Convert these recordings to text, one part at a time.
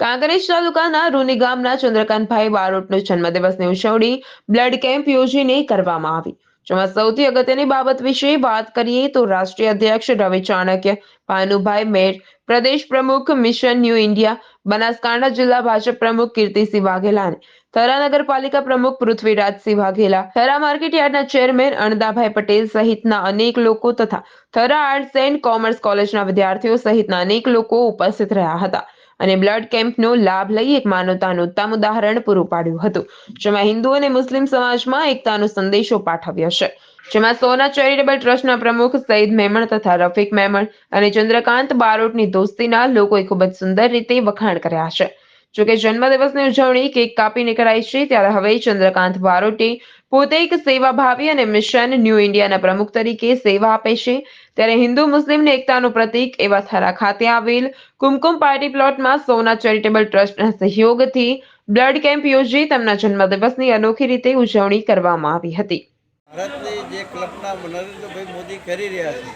કાંકરેજ તાલુકાના રૂની ગામના ચંદ્રકાંતભાઈ બારોટનો જન્મદિવસની ઉજવણી બ્લડ કેમ્પ યોજીને કરવામાં આવી. જેમાં સૌથી અગત્યની બાબત વિશે વાત કરીએ તો રાષ્ટ્રીય અધ્યક્ષ રવિ ચાણક્ય, ભાનુભાઈ મેર, પ્રદેશ પ્રમુખ મિશન ન્યૂ ઇન્ડિયા, બનાસકાંઠા જિલ્લા ભાજપ પ્રમુખ કીર્તિસિંહ વાઘેલા અને થરા નગરપાલિકા પ્રમુખ પૃથ્વીરાજસિંહ વાઘેલા, થરા માર્કેટ યાર્ડના ચેરમેન અણદાભાઈ પટેલ સહિતના અનેક લોકો તથા થરા આર્ટ્સ એન્ડ કોમર્સ કોલેજના વિદ્યાર્થીઓ સહિતના અનેક લોકો ઉપસ્થિત રહ્યા હતા. અને બ્લડ કેમ્પનો લાભ લઈ એક માનવતાનું ઉત્તમ ઉદાહરણ પૂરું પાડ્યું હતું, જેમાં હિન્દુ અને મુસ્લિમ સમાજમાં એકતાનો સંદેશો પાઠવ્યો છે. જેમાં સોના ચેરિટેબલ ટ્રસ્ટના પ્રમુખ સઈદ મેમણ તથા રફીક મેમણ અને ચંદ્રકાંત બારોટની દોસ્તીના લોકોએ ખૂબ જ સુંદર રીતે વખાણ કર્યા છે. જોકે જન્મદિવસની ઉજવણી કેક કાપીને કરાઈ છે, ત્યારે હવે ચંદ્રકાંત બારોટે પોતે એક સેવાભાવી અને મિશન ન્યૂ ઇન્ડિયાના પ્રમુખ તરીકે સેવા આપે છે. ત્યારે હિન્દુ મુસ્લિમની એકતાનું પ્રતીક એવા થરા ખાતે આવેલ કુમકુમ પાર્ટી પ્લોટમાં સોના ચેરિટેબલ ટ્રસ્ટના સહયોગથી બ્લડ કેમ્પ યોજી તેમના જન્મદિવસની અનોખી રીતે ઉજવણી કરવામાં આવી હતી. ભારતની જે કલ્પના નરેન્દ્રભાઈ મોદી કરી રહ્યા છે,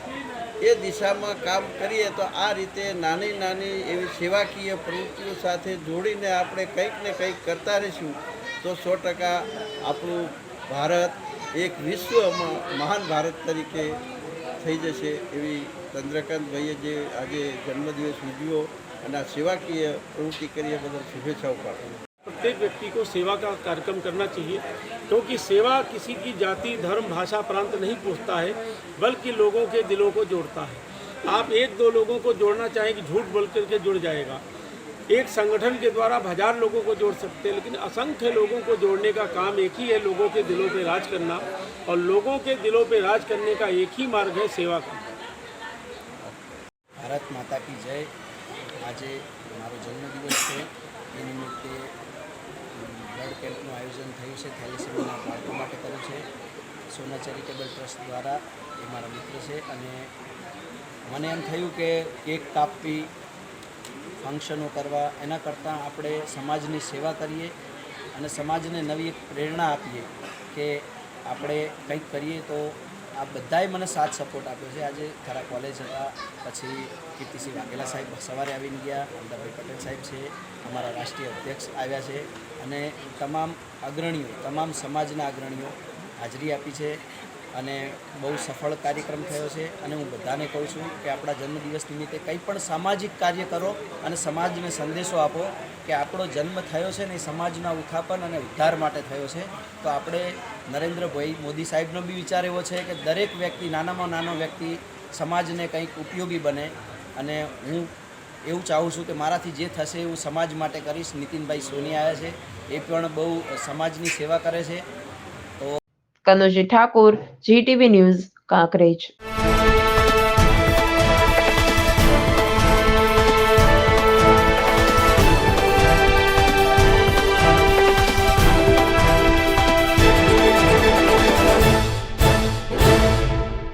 એ દિશામાં કામ કરીએ તો આ રીતે નાની નાની એવી સેવાકીય પ્રવૃત્તિઓ સાથે જોડીને આપણે કંઈક ને કંઈક કરતા રહીશું, તો સો ટકા આપણું ભારત એક વિશ્વમાં મહાન ભારત તરીકે થઈ જશે એવી ચંદ્રકાંતભાઈએ જે આજે જન્મદિવસ ઉજવ્યો અને આ સેવાકીય પ્રવૃત્તિ કરી એ બદલ શુભેચ્છાઓ પાઠવું प्रत्येक व्यक्ति को सेवा का कार्यक्रम करना चाहिए क्योंकि सेवा किसी की जाति धर्म भाषा प्रांत नहीं पूछता है बल्कि लोगों के दिलों को जोड़ता है आप एक दो लोगों को जोड़ना चाहें कि झूठ बोल करके जुड़ जाएगा एक संगठन के द्वारा आप हजार लोगों को जोड़ सकते हैं लेकिन असंख्य लोगों को जोड़ने का काम एक ही है लोगों के दिलों पे राज करना और लोगों के दिलों पे राज करने का एक ही मार्ग है सेवा का ભારત માતા કી જય આજે મારો જન્મદિવસ છે એ નિમિત્તે બ્લડ કેમ્પનું આયોજન થયું છે થેલેસેમિયાના બાળકો માટે કર્યું છે સોના ચેરિટેબલ ટ્રસ્ટ દ્વારા એ મારા મિત્ર છે અને મને એમ થયું કે કેક કાપવી ફંક્શનો કરવા, એના કરતાં આપણે સમાજની સેવા કરીએ અને સમાજને નવી એક પ્રેરણા આપીએ કે આપણે કંઈક કરીએ તો આ બધાએ મને સાથ સપોર્ટ આપ્યો છે. આજે ખરા કોલેજ હતા, પછી કીર્તિસિંહ વાઘેલા સાહેબ સવારે આવીને ગયા અમદાભાઈ પટેલ સાહેબ છે, અમારા રાષ્ટ્રીય અધ્યક્ષ આવ્યા છે અને તમામ અગ્રણીઓ, તમામ સમાજના અગ્રણીઓ હાજરી આપી છે. અને બહુ સફળ કાર્યક્રમ થયો છે. અને હું બધાને કહું છું કે આપણા જન્મદિવસ નિમિત્તે કંઈ પણ સામાજિક કાર્ય કરો અને સમાજને સંદેશો આપો કે આપણો જન્મ થયો છે ને એ સમાજના ઉત્થાપન અને ઉદ્ધાર માટે થયો છે. તો આપણે નરેન્દ્રભાઈ મોદી સાહેબનો બી વિચાર એવો છે કે દરેક વ્યક્તિ, નાનામાં નાનો વ્યક્તિ સમાજને કંઈક ઉપયોગી બને. અને હું એવું ચાહું છું કે મારાથી જે થશે એવું સમાજ માટે કરીશ. નીતિનભાઈ સોની આવ્યા છે. એ પણ બહુ સમાજની સેવા કરે છે. Kanuji Thakor GTV news Kankrej.